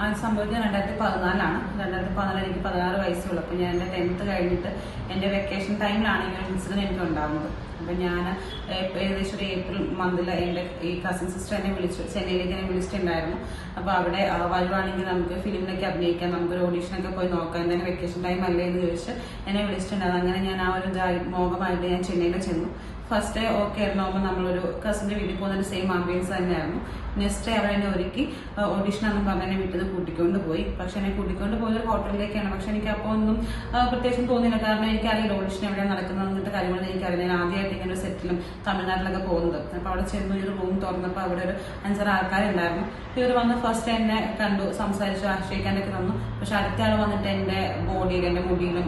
ആ സംഭവിച്ചത് രണ്ടായിരത്തി പതിനാലാണ് രണ്ടായിരത്തി പതിനാല് എനിക്ക് പതിനാറ് വയസ്സുള്ളൂ. അപ്പോൾ ഞാൻ എന്റെ ടെൻത്ത് കഴിഞ്ഞിട്ട് എന്റെ വെക്കേഷൻ ടൈമിലാണ് ഈ ഒരു ഇൻസിഡന്റ് എനിക്ക് ഉണ്ടാകുന്നത് അപ്പം ഞാൻ ഏകദേശം ഒരു ഏപ്രിൽ മന്തിൽ എന്റെ ഈ കസിൻ സിസ്റ്റർ എന്നെ വിളിച്ചു. ചെന്നൈയിലേക്ക് എന്നെ വിളിച്ചിട്ടുണ്ടായിരുന്നു. അപ്പോൾ അവിടെ വരുവാണെങ്കിൽ നമുക്ക് ഫിലിമിലൊക്കെ അഭിനയിക്കാം നമുക്കൊരു ഓഡീഷനൊക്കെ പോയി നോക്കാം തന്നെ വെക്കേഷൻ ടൈം അല്ലേ എന്ന് ചോദിച്ച് എന്നെ വിളിച്ചിട്ടുണ്ടായിരുന്നു അങ്ങനെ ഞാൻ ആ ഒരു മോഹമായിട്ട് ഞാൻ ചെന്നൈയിൽ ചെന്നു. ഫസ്റ്റ് ഡേ ഓക്കെ ആയിരുന്നു അപ്പോൾ നമ്മളൊരു കസിന്റെ വീട്ടിൽ പോകുന്നതിന് സെയിം ആംബിയൻസ് തന്നെയായിരുന്നു. നെക്സ്റ്റ് ഡേ അവരെന്നെ ഒരുക്കി ഓഡീഷൻ എന്ന് പറഞ്ഞ് എന്നെ നിന്ന് കൂട്ടിക്കൊണ്ട് പോയി. പക്ഷെ എന്നെ കൂട്ടിക്കൊണ്ട് പോയത് ഹോട്ടലിലേക്കാണ്. പക്ഷെ എനിക്ക് അപ്പോൾ ഒന്നും പ്രത്യേകിച്ചും തോന്നിയില്ല. കാരണം എനിക്കറിയില്ല ഓഡീഷൻ എവിടെയാണ് നടക്കുന്നത് എന്നിട്ട് കാര്യങ്ങളൊന്നും എനിക്കറിയില്ല. ഞാൻ ആദ്യമായിട്ട് ഇങ്ങനെ ഒരു സെറ്റിലും തമിഴ്നാട്ടിലൊക്കെ പോകുന്നത്. അപ്പോൾ അവിടെ ചെന്ന് ഒരു റൂം തുറന്നപ്പോൾ അവിടെ ഒരു അഞ്ചാറ് ആൾക്കാരുണ്ടായിരുന്നു. ഇവർ വന്ന് ഫസ്റ്റ് എന്നെ കണ്ടു സംസാരിച്ചു ആശ്രയിക്കാനൊക്കെ തന്നു. പക്ഷെ അടുത്ത ആൾ വന്നിട്ട് എന്റെ ബോഡിയിൽ എന്റെ മുടിയിലും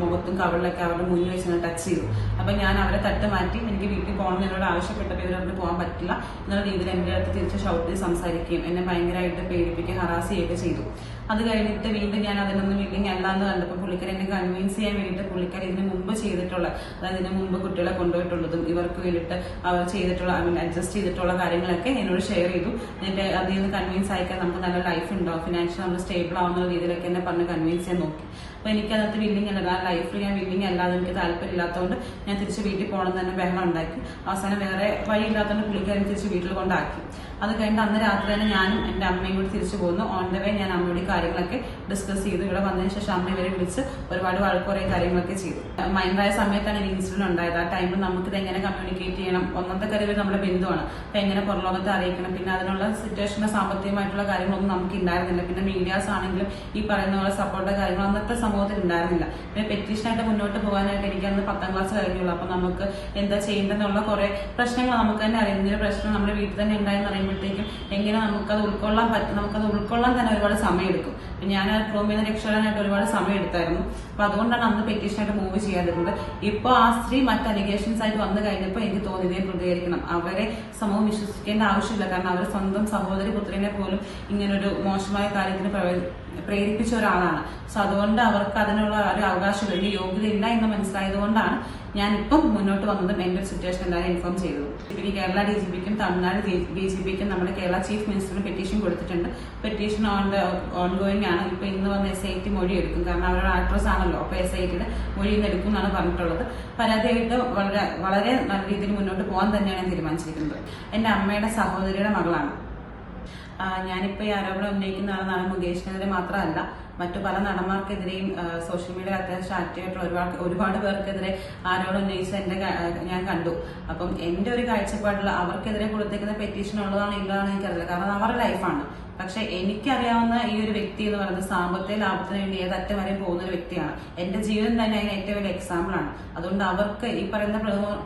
മുഖത്തും കവളിലൊക്കെ അവരുടെ മുന്നിൽ വെച്ച് ടച്ച് ചെയ്തു. അപ്പം ഞാൻ അവരെ തട്ട് മാറ്റി എനിക്ക് വീട്ടിൽ പോകണം എന്നോട് ആവശ്യപ്പെട്ടപ്പോൾ ഇവരവിടെ പോകാൻ പറ്റില്ല. എന്നുള്ള രീതിയിൽ എന്റെ അടുത്ത് തിരിച്ച് ഷൗട്ട് ചെയ്ത് സംസാരിക്കുകയും എന്നെ ഭയങ്കരമായിട്ട് പേടിപ്പിക്കുകയും ഹറാസ് ചെയ്യുകയൊക്കെ ചെയ്തു. അത് കഴിഞ്ഞിട്ട് വീണ്ടും ഞാൻ അതിനൊന്നും മീറ്റിംഗ് അല്ല എന്ന് കണ്ടപ്പോൾ പുള്ളിക്കാരെ എന്നെ കൺവിൻസ് ചെയ്യാൻ വേണ്ടിയിട്ട് പുള്ളിക്കാരെ ഇതിന് മുമ്പ് ചെയ്തിട്ടുള്ള അതായത് ഇതിന് മുമ്പ് കുട്ടികളെ കൊണ്ടുപോയിട്ടുള്ളതും ഇവർക്ക് വേണ്ടിയിട്ട് അവർ ചെയ്തിട്ടുള്ള ഐ മീൻ അഡ്ജസ്റ്റ് ചെയ്തിട്ടുള്ള കാര്യങ്ങളൊക്കെ എന്നോട് ഷെയർ ചെയ്തു. എന്നിട്ട് അതിൽ നിന്ന് കൺവിൻസ് ആയിക്കാൻ നമുക്ക് നല്ല ലൈഫ് ഉണ്ടാവും. ഫിനാൻഷ്യൽ നമ്മൾ സ്റ്റേബിൾ ആവുന്ന രീതിയിലൊക്കെ എന്നെ പറഞ്ഞ് കൺവിൻസ് ചെയ്യാൻ നോക്കി. അപ്പോൾ എനിക്കതിനകത്ത് വില്ലിങ് അല്ല ലൈഫിൽ ഞാൻ വില്ലിങ് അല്ലാതെ എനിക്ക് താല്പര്യമില്ലാത്തതുകൊണ്ട് ഞാൻ തിരിച്ച് വീട്ടിൽ പോകണം തന്നെ ബഹളം ഉണ്ടാക്കി. അവസാനം വേറെ വഴിയില്ലാത്തതുകൊണ്ട് പുള്ളിക്കാരൻ തിരിച്ച് വീട്ടിൽ കൊണ്ടാക്കി. അത് കഴിഞ്ഞിട്ട് അന്ന് രാത്രി തന്നെ ഞാനും എന്റെ അമ്മയും കൂടി തിരിച്ചു പോകുന്നു ഓൺ ദ വേ ഞാൻ അമ്മയുടെ കാര്യങ്ങളൊക്കെ ഡിസ്കസ് ചെയ്തു. ഇവിടെ വന്നതിന് ശേഷം അമ്മ ഇവരെ വിളിച്ച് ഒരുപാട് വഴക്കുറേ കാര്യങ്ങളൊക്കെ ചെയ്തു. മൈൻഡായ സമയത്താണ് ഈ ഇൻസിഡന്റ് ഉണ്ടായത്. ആ ടൈമിൽ നമുക്കിത് എങ്ങനെ കമ്മ്യൂണിക്കേറ്റ് ചെയ്യണം? ഒന്നത്തെ കാര്യം നമ്മുടെ ബന്ധുവാണ്. അപ്പൊ എങ്ങനെ പുറലോകത്തെ അറിയിക്കണം? പിന്നെ അതിനുള്ള സിറ്റുവേഷന്റെ സാമ്പത്തികമായിട്ടുള്ള കാര്യങ്ങളൊന്നും നമുക്ക് ഉണ്ടായിരുന്നില്ല പിന്നെ മീഡിയാസ് ആണെങ്കിലും ഈ പറയുന്ന പോലെ സപ്പോർട്ടോ കാര്യങ്ങളോ അന്നത്തെ സമൂഹത്തിൽ ഉണ്ടായിരുന്നില്ല പിന്നെ പെറ്റീഷനായിട്ട് മുന്നോട്ട് പോകാനായിട്ട് എനിക്ക് അന്ന് പത്താം ക്ലാസ് കഴിഞ്ഞുള്ളൂ. അപ്പൊ നമുക്ക് എന്താ ചെയ്യേണ്ടതെന്നുള്ള കുറെ പ്രശ്നങ്ങൾ നമുക്ക് തന്നെ അറിയാം. പ്രശ്നം നമ്മുടെ വീട്ടിൽ തന്നെ ഉണ്ടായെന്ന് പറയുമ്പോഴത്തേക്കും എങ്ങനെ നമുക്കത് ഉൾക്കൊള്ളാൻ പറ്റും. നമുക്കത് ഉൾക്കൊള്ളാൻ തന്നെ ഒരുപാട് സമയം എടുക്കും അപ്പൊ ഞാൻ ആ റൂമിൽ നിന്ന് രക്ഷപ്പെടാനായിട്ട് ഒരുപാട് സമയം എടുത്തായിരുന്നു അപ്പൊ അതുകൊണ്ടാണ് അന്ന് പെറ്റീഷനായിട്ട് മൂവ് ചെയ്യാതിരുന്നത്. ഇപ്പോൾ ആ സ്ത്രീ മറ്റ് അലിഗേഷൻസ് ആയിട്ട് വന്നു കഴിഞ്ഞപ്പോൾ എനിക്ക് തോന്നി ഇതേ പ്രതികരിക്കണം. അവരെ സമൂഹം വിശ്വസിക്കേണ്ട ആവശ്യമില്ല. കാരണം അവർ സ്വന്തം സഹോദരി പുത്രിനെ പോലും ഇങ്ങനൊരു മോശമായ കാര്യത്തിന് പ്രേരിപ്പിച്ച ഒരാളാണ്. സോ അതുകൊണ്ട് അവർക്ക് അതിനുള്ള ഒരു അവകാശം വലിയ യോഗ്യത ഇല്ല എന്ന് മനസ്സിലായതുകൊണ്ടാണ് ഞാൻ ഇപ്പം മുന്നോട്ട് വന്നതും എന്റെ ഒരു സിറ്റുവേഷൻ എല്ലാവരും ഇൻഫോം ചെയ്തത് പിന്നെ കേരള ഡി ജി പിക്കും തമിഴ്നാട് ഡി ജി പിക്കും നമ്മുടെ കേരള ചീഫ് മിനിസ്റ്ററിന് പെറ്റീഷൻ കൊടുത്തിട്ടുണ്ട്. പെറ്റീഷൻ ഓൺ ഓൺ ഗോയിങ് ആണ്. ഇപ്പൊ ഇന്ന് വന്ന് എസ് ഐ ടി മൊഴി എടുക്കും കാരണം അവരുടെ ആക്ട്രസ് ആണല്ലോ. അപ്പൊ എസ് ഐ ടിയുടെ മൊഴി എടുക്കും എന്നാണ് പറഞ്ഞിട്ടുള്ളത്. പരാതിയായിട്ട് വളരെ വളരെ നല്ല രീതിയിൽ മുന്നോട്ട് പോകാൻ തന്നെയാണ് ഞാൻ തീരുമാനിച്ചിരിക്കുന്നത്. എന്റെ അമ്മയുടെ സഹോദരിയുടെ മകളാണ്. ആ, ഞാനിപ്പോ ഈ ആരോപണം ഉന്നയിക്കുന്ന ആൾ നടൻ മുകേഷിനെതിരെ മാത്രമല്ല മറ്റു പല നടന്മാർക്കെതിരെയും സോഷ്യൽ മീഡിയയിൽ അത്യാവശ്യം ആക്റ്റീവായിട്ടുള്ള ഒരുപാട് ഒരുപാട് പേർക്കെതിരെ ആരോപണം ഉന്നയിച്ച് എന്റെ ഞാൻ കണ്ടു. അപ്പം എന്റെ ഒരു കാഴ്ചപ്പാടിൽ അവർക്കെതിരെ കൊടുത്തേക്കുന്ന പെറ്റീഷൻ ഉള്ളതാണ് ഇല്ലതാണെന്ന് എനിക്കറിയില്ല. കാരണം അവരുടെ ലൈഫാണ് പക്ഷെ എനിക്കറിയാവുന്ന ഈ ഒരു വ്യക്തി എന്ന് പറയുന്നത് സാമ്പത്തിക ലാഭത്തിന് വേണ്ടി ഏതറ്റം വരെ പോകുന്ന ഒരു വ്യക്തിയാണ്. എന്റെ ജീവിതം തന്നെ അതിന് ഏറ്റവും വലിയ എക്സാമ്പിൾ ആണ്. അതുകൊണ്ട് അവർക്ക് ഈ പറയുന്ന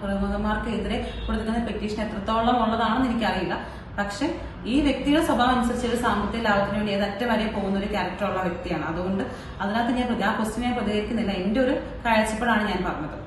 പ്രമുഖന്മാർക്കെതിരെ കൊടുക്കുന്ന പെറ്റീഷൻ എത്രത്തോളം ഉള്ളതാണെന്ന് എനിക്കറിയില്ല. പക്ഷെ ഈ വ്യക്തിയുടെ സ്വഭാവം അനുസരിച്ച് ഒരു സാമ്പത്തിക ലാഭത്തിന് വേണ്ടി ഏതറ്റം വരെ പോകുന്ന ഒരു ക്യാരക്ടറുള്ള വ്യക്തിയാണ്. അതുകൊണ്ട് അതിനകത്ത് ഞാൻ ആ ക്വസ്റ്റിനെ പ്രതികരിക്കുന്നില്ല. എന്റെ ഒരു കാഴ്ചപ്പാടാണ് ഞാൻ പറഞ്ഞത്.